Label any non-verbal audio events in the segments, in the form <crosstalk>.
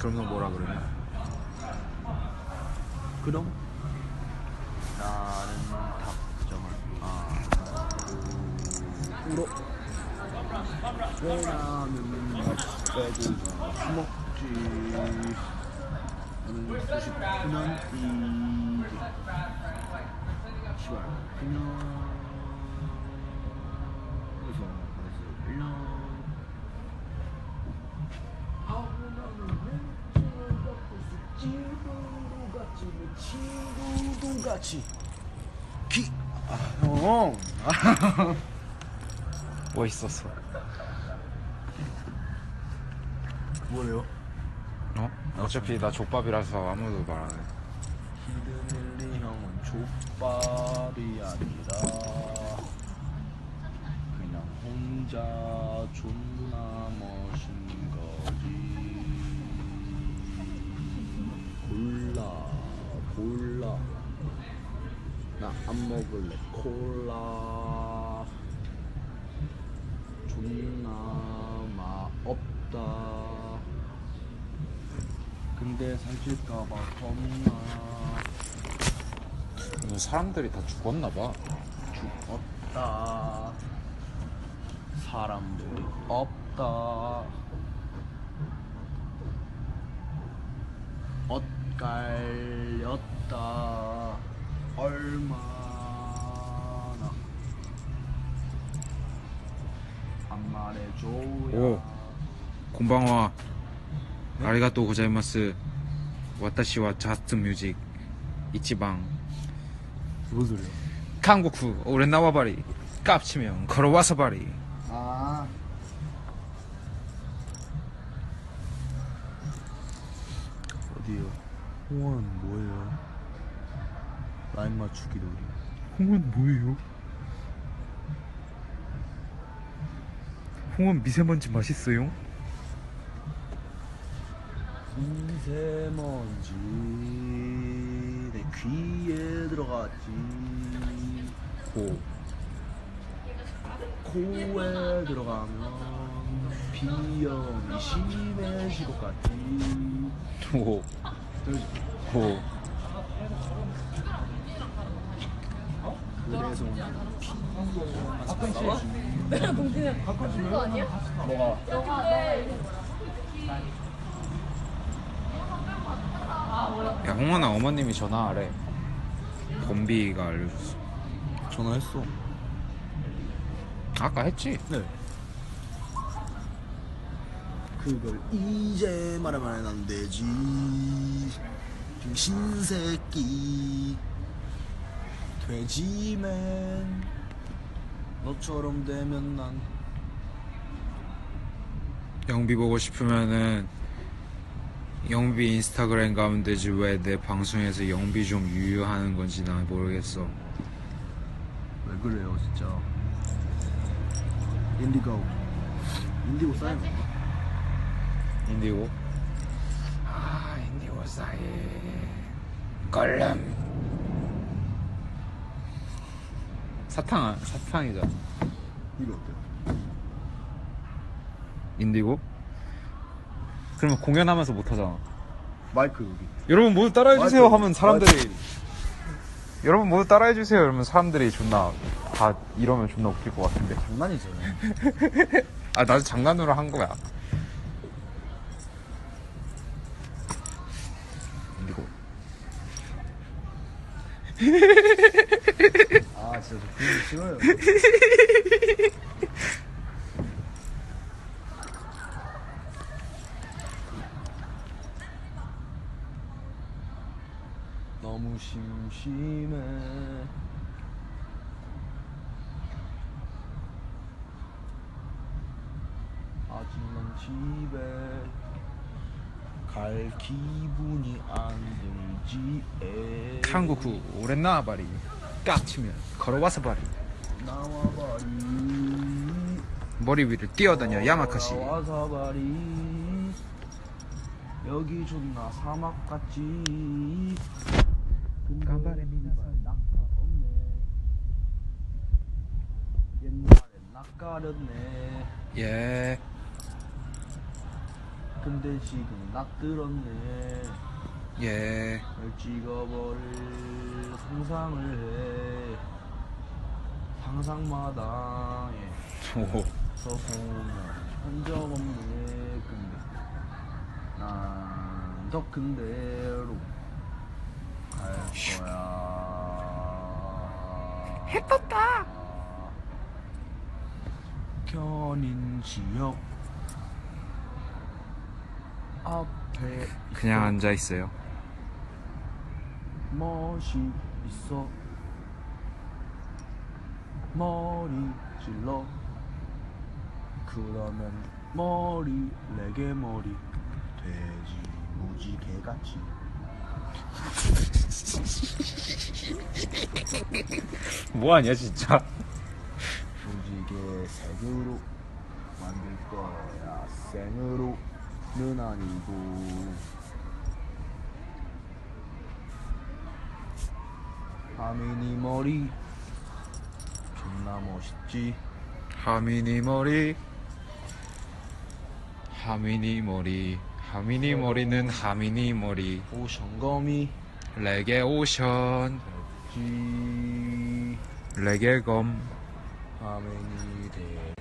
그럼 너 뭐라 그러냐? 그럼? 나는 답정한 아. 울어. 왜 나는 빼고 수먹지. 나는 수십 그냥 이지 시발. 그냥 친구도 같이 기 아, 형. <laughs> 뭐 있었어? 뭐래요? 어? 어차피 나 족밥이라서 아무도 말 안 해. 히든일리 형은 족밥이 아니라 그냥 혼자 존나 멋진 거지 골라 골라. 나 안 먹을래. 콜라. 존나 마 없다. 근데 살찔까봐 겁나. 오늘 사람들이 다 죽었나 봐. 죽었다. 사람들이 없다 엇갈렸다. 얼마나? 안 말해줘야. 오. 곤방와 아리가또 고자이마스. 와타시와 자스트 뮤직. 이치방. 무슨 소리야? 한국후 오래 나와바리. 깝치면 걸어와서 바리 아 어디요? 홍원 뭐예요? 라인 맞추기 놀이 홍원 뭐예요? 홍원 미세먼지 맛있어요? 미세먼지 내 귀에 들어갔지 고 코에 들어가면 비염이 심해질 것 같지 오. 오. 그래서 그거 아니야? 뭐가 너가 너가 이거 야 홍원아 어머님이 전화하래 범비가 알려줬어 전화했어 아까 했지? 네 그걸 이제 말하면 안 되지. 신새끼. 돼지맨. 너처럼 되면 난. 영비 보고 싶으면은 영비 인스타그램 가면 되지. 왜 내 방송에서 영비 좀 유유하는 건지 난 모르겠어. 왜 그래요 진짜? 인디고. 인디고 싸요 인디고. 아 인디고 사이. 껄름 사탕 사탕이잖아 이거 어때요? 인디고? 그러면 공연하면서 못하잖아. 마이크 여기. 여러분 모두 따라해주세요 마이크, 하면 사람들이. 여러분 모두 따라해주세요 이러면 사람들이 존나 다 이러면 존나 웃길 것 같은데. 장난이죠 <laughs> 아 나도 장난으로 한 거야 인디고 아 진짜 저거 싫어요. 너무 심심해. 난 집에 갈 기분이 안 들지 에. 한국 후 오랜 나와바리 깍치면 걸어와서 바리 나와버리 머리 위를 뛰어다녀 야마카시. 와사바리 여기 존나 사막 같지. 간발의 미나산. 낙가 없네. 옛날엔 낯가렸네. 예 근데 지금 낙들었네. 예. 널 찍어버릴 상상을 해. 상상마다 예. 오. 서 보면 흔적 없네 근데. 난더 큰 데로 갈 거야. 해 떴다. 견인 지역 앞에 그냥 앉아 있어요. 멋이 있어. 머리 질러. 그러면 머리 레게 머리. 돼지 무지 개같이. <laughs> 뭐하냐 진짜? 무지개 색으로 만들 거야 생으로 는 아니고 하민이 머리 존나 멋있지 하미니 머리. 하미니 머리. 하미니 머리는 하미니 머리. 오션검이 레게 오션. 지 레게 검. 하민이 돼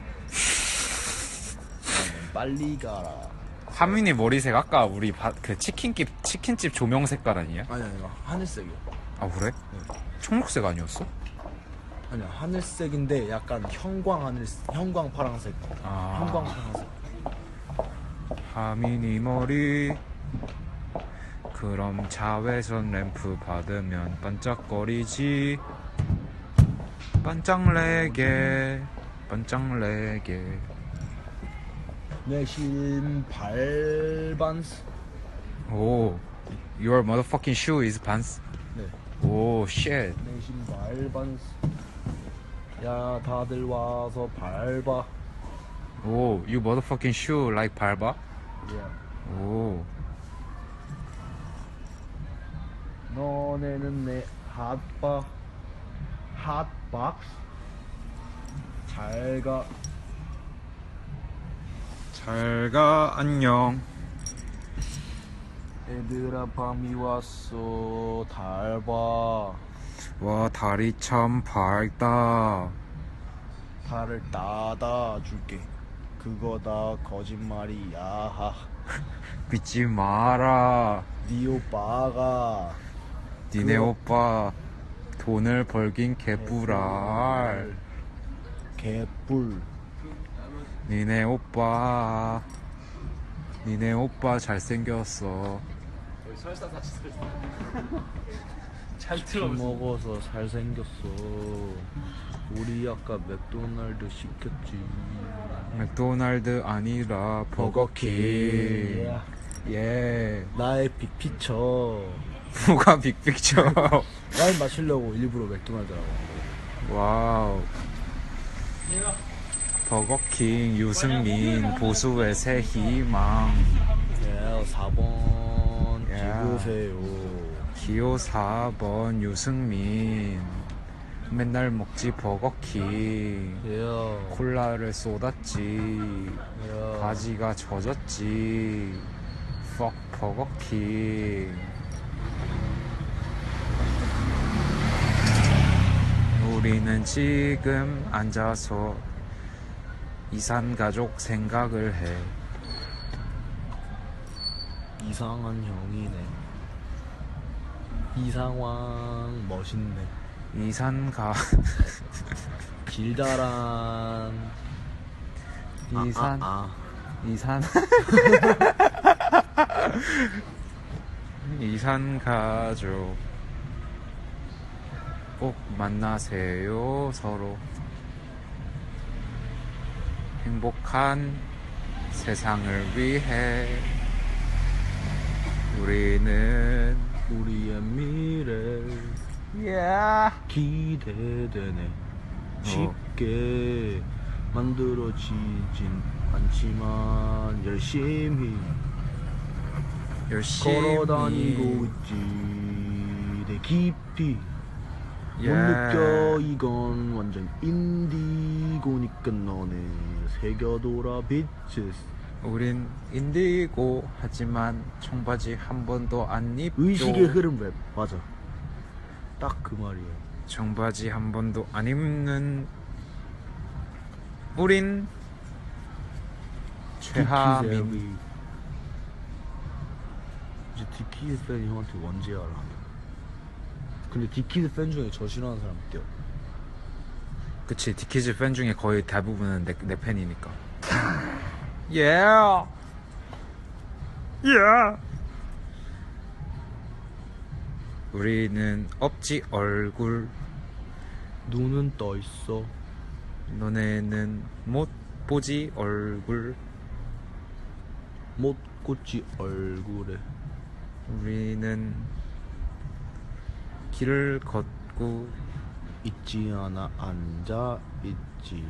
나는 빨리 가라 하민이 머리색 아까 우리 바, 그 치킨집 치킨집 조명 색깔 아니야? 아니 아니 하늘색이요 아 그래? 청록색 아니었어? 아니야 하늘색인데 약간 형광 하늘 형광 파란색 아. 형광 파란색 하미니 머리. 그럼 자외선 램프 받으면 반짝거리지. 반짝레게, 반짝레게. 내 신 발 반스 오, your motherfucking shoe is pants. 네. 오, shit. 내 신 발 반스 야 다들 와서 밟아 오, you motherfucking shoe like 밟아? 야 오, 너네는 내 핫바 핫박스 잘가 잘가 안녕. 얘들아 밤이 왔어 달봐 와, 달이 참 밝다. 달을 따다 줄게 그거 다 거짓말이야 <laughs> 믿지 마라. 네 오빠가 니네 그- 오빠 돈을 벌긴 개뿔알. 개뿔 니네 오빠. 니네 오빠 잘생겼어. 술 먹어서 잘생겼어 우리 아까 맥도날드 시켰지 맥도날드 아니라 버거킹. 예. 나의 빅피처 <laughs> 뭐가 빅픽처. 와인 마시려고 일부러 맥도날드라고 와우. 버거킹 유승민 보수의 새 희망. 예 4번 예. 찍으세요. 기호 4번 유승민. 맨날 먹지 버거킹. 예. 콜라를 쏟았지. 예. 바지가 젖었지. fuck 버거킹. 우리는 지금 앉아서 이산 가족 생각을 해. 이상한 형이네. 이상왕 멋있네. 이산 가 <laughs> 길다란. 이산 아, 아, 이산 <laughs> 이산 가족. 꼭 만나세요 서로 행복한 세상을 위해 우리는 아. 우리의 미래. 기대되네 어. 쉽게 만들어지진 않지만 열심히 열심히 걸어다니고 있지 내 깊이 못. 느껴 이건 완전 인디고니까 너네 새겨둬라 빛을 우린 인디고 하지만 청바지 한 번도 안 입죠. 의식의 흐름 랩 맞아 딱 그 말이에요. 청바지 한 번도 안 입는 우린 최하민 이제 디키즈 팬이 형한테 언제 알아? 근데 디키즈 팬 중에 저 싫어하는 사람 있대요 그치 디키즈 팬 중에 거의 대부분은 내, 내 팬이니까. <laughs> Yeah. Yeah. 우리는 없지 얼굴. 눈은 떠 있어. 너네는 못 보지 얼굴. 못 꽂지 얼굴에. 우리는 길을 걷고 있지 않아 앉아 있지.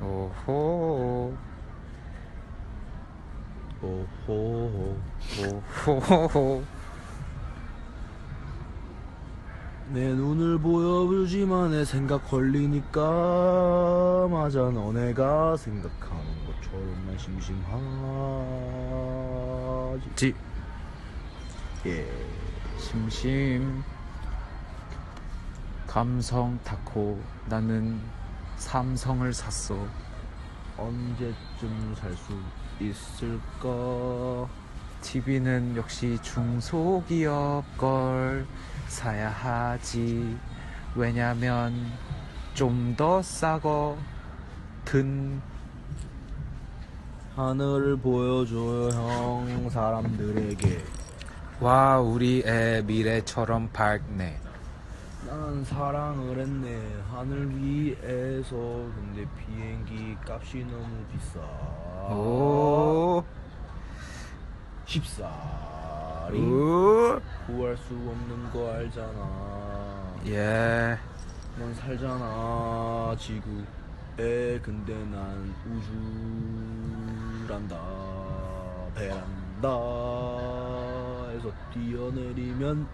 오호. 오호호 오호호 내 눈을 보여주지만 내 생각 걸리니까 맞아. 너네가 생각하는 것처럼만 심심하지. 지. 예. 심심 감성 타코 나는 삼성을 샀어. 언제쯤 살 수 있을까? TV는 역시 중소기업 걸 사야 하지. 왜냐면 좀 더 싸거든 하늘을 보여줘요 형 사람들에게. 와 우리 애 미래처럼 밝네 난 사랑을 했네. 하늘 위에서. 근데 비행기 값이 너무 비싸. 오, 쉽사리? 우, 구할 수 없는 거 알잖아. 예, 넌 살잖아 지구에. 근데 난 우주란다. 베란다에서 뛰어내리면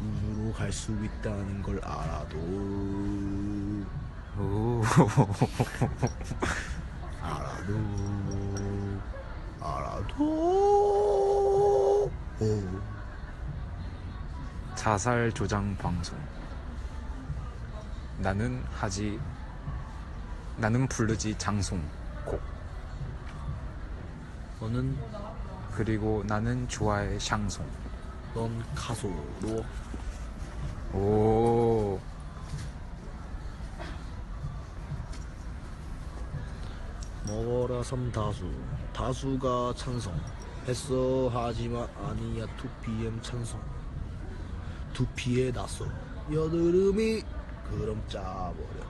우주로 갈 수 있다는 걸 알아도 오, <laughs> 알아도 알아도 오. 자살 조장 방송. 나는 하지, 나는 부르지 장송 곡. 너는 그리고 나는 좋아해 샹송. 넌 가소로 오, 먹어라 삼다수. 다수가 찬성. 했어 하지만 아니야 2PM 찬성. 2P에 나서 여드름이 그럼 짜버려.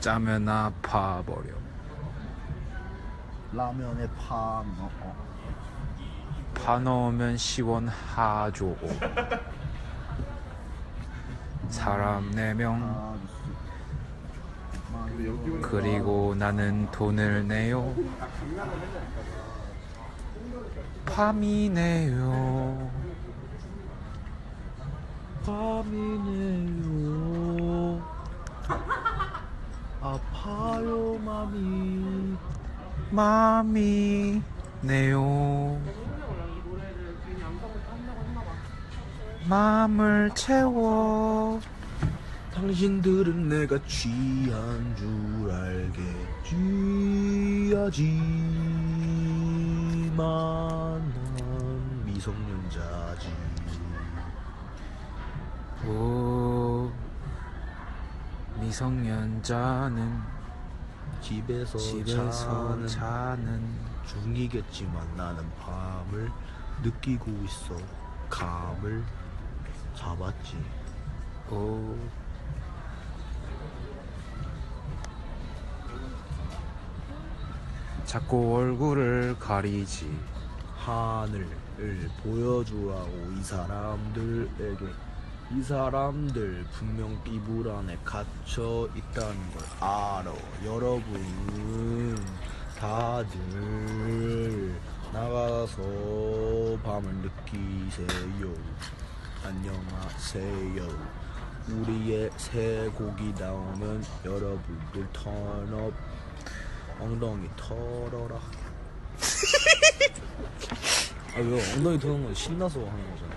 짜면 아파버려. 라면에 파 넣어 파 넣으면 시원하죠. 사람 네 명. 그리고 나는 돈을 내요. 밤이네요. 밤이네요 아파요 맘이 맘이네요. 마음을 채워. 당신들은 내가 취한 줄 알겠지 하지만 난 미성년자지 오, 미성년자는 집에서, 집에서 자는 자는 중이겠지만 나는 밤을 느끼고 있어 감을 잡았지 오. 자꾸 얼굴을 가리지. 하늘을 보여주라고 이 사람들에게 이 사람들 분명 이불 안에 갇혀 있다는 걸 알아 여러분 다들 나가서 밤을 느끼세요 안녕하세요. 우리의 새 곡이 나오면 여러분들 턴업 엉덩이 털어라. <laughs> 아 왜요? 엉덩이 터는 건 신나서 하는 거잖아.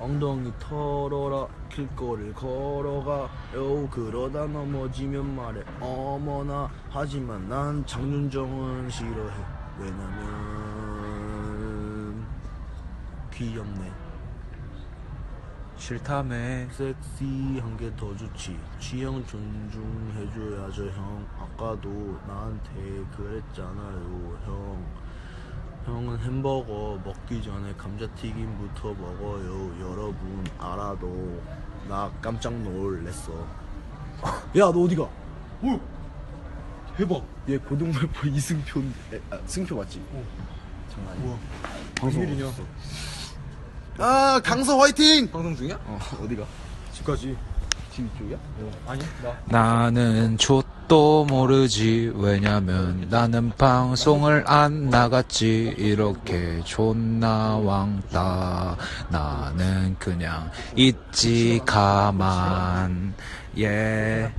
엉덩이 털어라. 길거리를 걸어가 요 그러다 넘어지면 말해. 어머나. 하지만 난 장윤정은 싫어해. 왜냐면 귀엽네 싫다며. 섹시한 게 더 좋지. 취향 존중해줘야죠 형. 아까도 나한테 그랬잖아요 형. 형은 햄버거 먹기 전에 감자튀김부터 먹어요 여러분. 알아도 나 깜짝 놀랬어. 야 너 어디가? 오 대박. 얘 고등발표 이승표인데. 아, 승표 맞지? 어. 장난 아니야. 방송 웬일이냐? 아 강서 화이팅! 방송 중이야? 어 어디가? 집까지. 집 이쪽이야? 아니, 나. 나는 족도 모르지 왜냐면 나는 방송을 안 나갔지 이렇게 존나 왕따 나는 그냥 있지 가만 예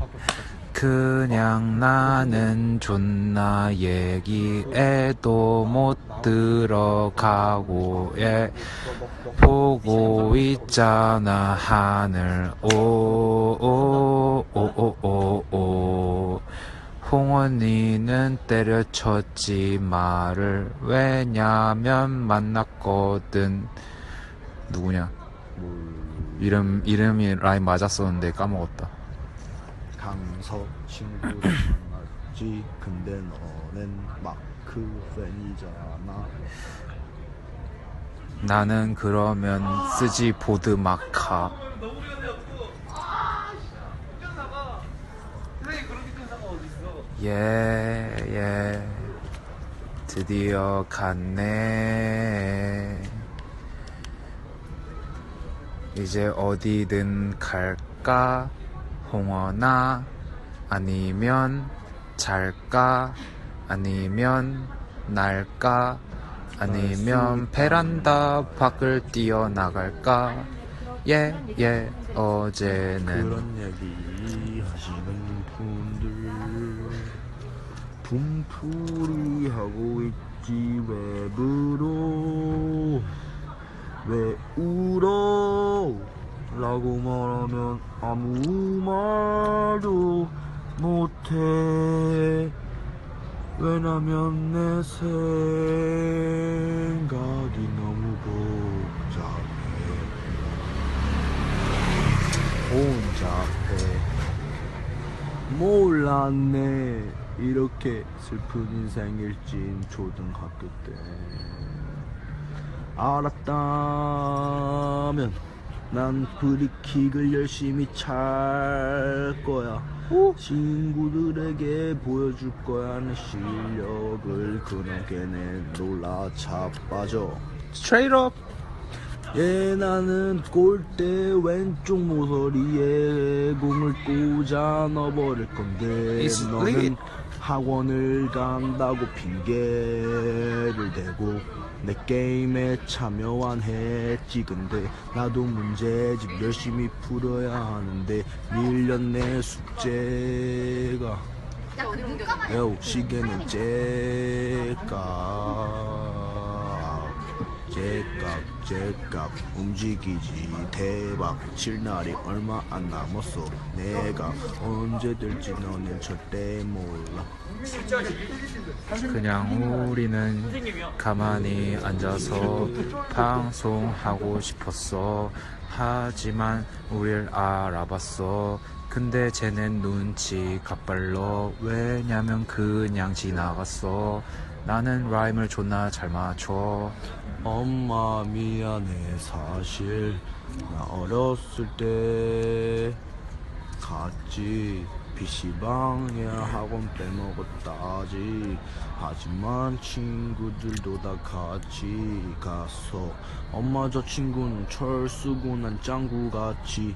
그냥 나는 존나 얘기해도 못 들어가고 예 보고 있잖아 하늘. 오오오오오 홍원이는 때려쳤지 말을. 왜냐면 만났거든. 누구냐? 이름 이름이 라인 맞았었는데 까먹었다 강서 친구를 만났지 근데 너는 마크 팬이잖아 나는 그러면 쓰지 보드 마카 예, 예. 드디어 갔네. 이제 어디든 갈까? 홍원아? 아니면 잘까? 아니면 날까? 아니면 베란다 밖을 뛰어나갈까? 예, 예, 어제는 그런 얘기 하시는 분들 분풀이 하고 있지 웹으로 왜 울어 라고 말하면 아무 말도 못해. 왜냐면 내 생각이 너무 복잡해. 혼잡해. 몰랐네. 이렇게 슬픈 인생일진 초등학교 때. 알았다면 난 프리킥을 열심히 찰 거야. 친구들에게 보여줄 거야. 내 실력을 그런 걔네 놀라 자빠져. Straight up. 예 나는 골대 왼쪽 모서리에 공을 꽂아 넣어버릴 건데 너는. 학원을 간다고 핑계 를 대고 내 게임에 참여 안 했지 근데 나도 문제집 열심히 풀어야 하는데 밀렸네 숙제가 요 시계는 째깍 째깍 째깍 움직이지. 대박. 칠 날이 얼마 안 남았어. 내가 언제 될지 너는 절대 몰라 그냥 우리는 가만히 앉아서 방송하고 싶었어. 하지만 우릴 알아봤어. 근데 쟤는 눈치 가빨러. 왜냐면 그냥 지나갔어. 나는 라임을 존나 잘 맞춰. 엄마 미안해 사실 나 어렸을 때 같이 PC방에 학원 빼먹었다지. 하지만 친구들도 다 같이 갔어 엄마 저 친구는 철수고 난 짱구같이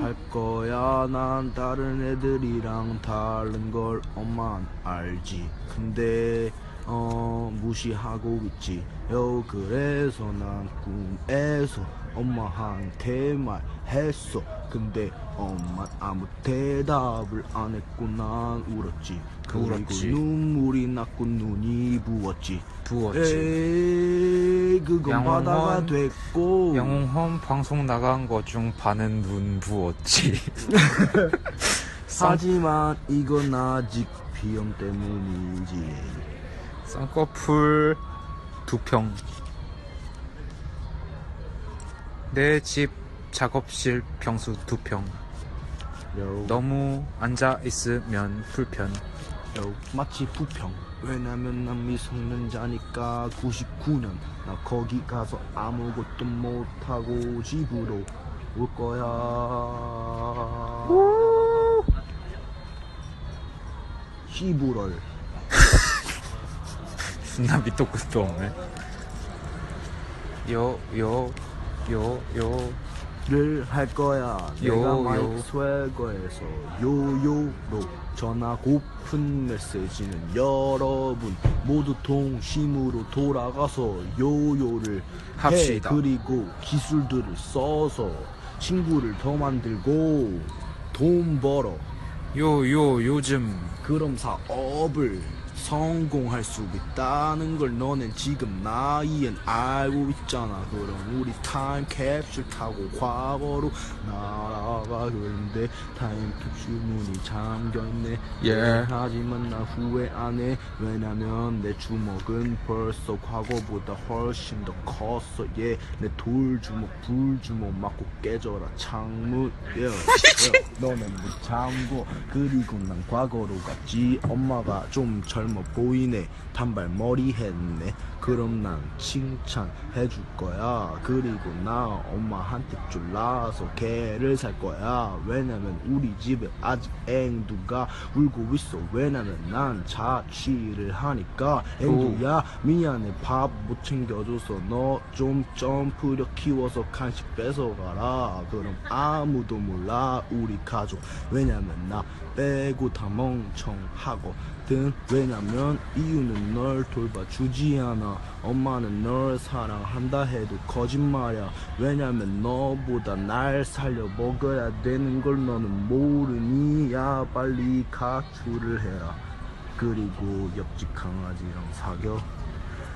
할 거야. 난 다른 애들이랑 다른 걸 엄만 알지. 근데 어 무시하고 있지 요. 그래서 난 꿈에서 엄마한테 말했어 근데 엄마 아무 대답을 안 했고 난 울었지 그리고 울었지. 눈물이 났고 눈이 부었지 부었지. 에이 그건 양홍원. 바다가 됐고 영웅홈 방송 나간 것 중 반은 눈 부었지. <laughs> 하지만 이건 아직 비염 때문이지 쌍꺼풀 두 평. 내 집 작업실 평수 두 평. 요, 너무 앉아 있으면 불편. 요, 마치 부평. 왜냐면 난 미성년자니까 99년. 나 거기 가서 아무것도 못하고 집으로 올 거야. 시부럴. 나 밑도 끝도 없네. 요, 요, 요, 요. 를할 거야 내가 요, 마이크 요. 스웨거에서 요요로 전하고픈 메시지는 여러분 모두 동심으로 돌아가서 요요를 합시다. 해 그리고 기술들을 써서 친구를 더 만들고 돈 벌어 요, 요, 요즘. 그럼 사업을 성공할 수 있다는 걸 너넨 지금 나이엔 알고 있잖아 그럼 우리 타임 캡슐 타고 과거로 날아가 그런데 타임 캡슐 문이 잠겨있네 예. 하지만 나 후회 안 해 왜냐면 내 주먹은 벌써 과거보다 훨씬 더 컸어 예. 내 돌주먹 불주먹 맞고 깨져라 창문 예. 예. <laughs> 너는 못 참고 그리고 난 과거로 갔지 엄마가 좀 젊어 보이네 단발 머리 했네 그럼 난 칭찬해 줄 거야. 그리고 나 엄마한테 쫄라서 개를 살 거야. 왜냐면 우리 집에 아직 앵두가 울고 있어. 왜냐면 난 자취를 하니까 앵두야 미안해. 밥 못 챙겨줘서 너 좀 점프력 키워서 간식 뺏어가라. 그럼 아무도 몰라 우리 가족. 왜냐면 나 빼고 다 멍청하 거든 왜냐면 이유는 널 돌봐주지 않아 엄마는 널 사랑한다 해도 거짓말이야 왜냐면 너보다 날 살려 먹어야 되는 걸 너는 모르니 야 빨리 가출을 해라 그리고 옆집 강아지랑 사겨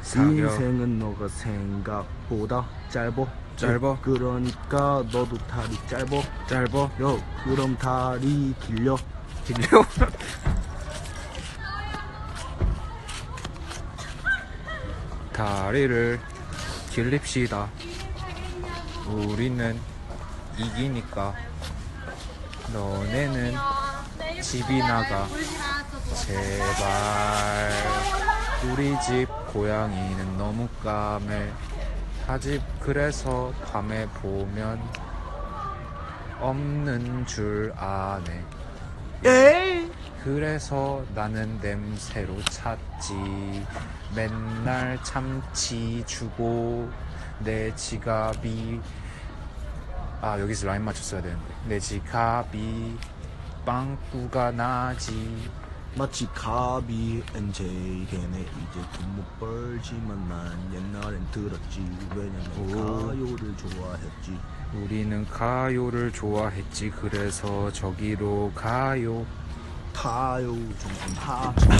사겨. 인생은 너가 생각보다 짧어 짧어. 그러니까 너도 다리 짧어 짧어. 요 그럼 다리 길려 들려? <laughs> 다리를 길립시다. 우리는 이기니까. 너네는 집이 나가. 제발. 우리 집 고양이는 너무 까매. 하집 그래서 밤에 보면 없는 줄 아네. 그래서 나는 냄새로 찾지. 맨날 참치 주고 내 지갑이 아 여기서 라인 맞췄어야 되는데 내 지갑이 빵꾸가 나지. 마치 가비 NJ 걔네 이제 돈 못 벌지만 난 옛날엔 들었지 왜냐면 오. 가요를 좋아했지 우리는 가요를 좋아했지. 그래서 저기로 가요. 타요 좀좀 하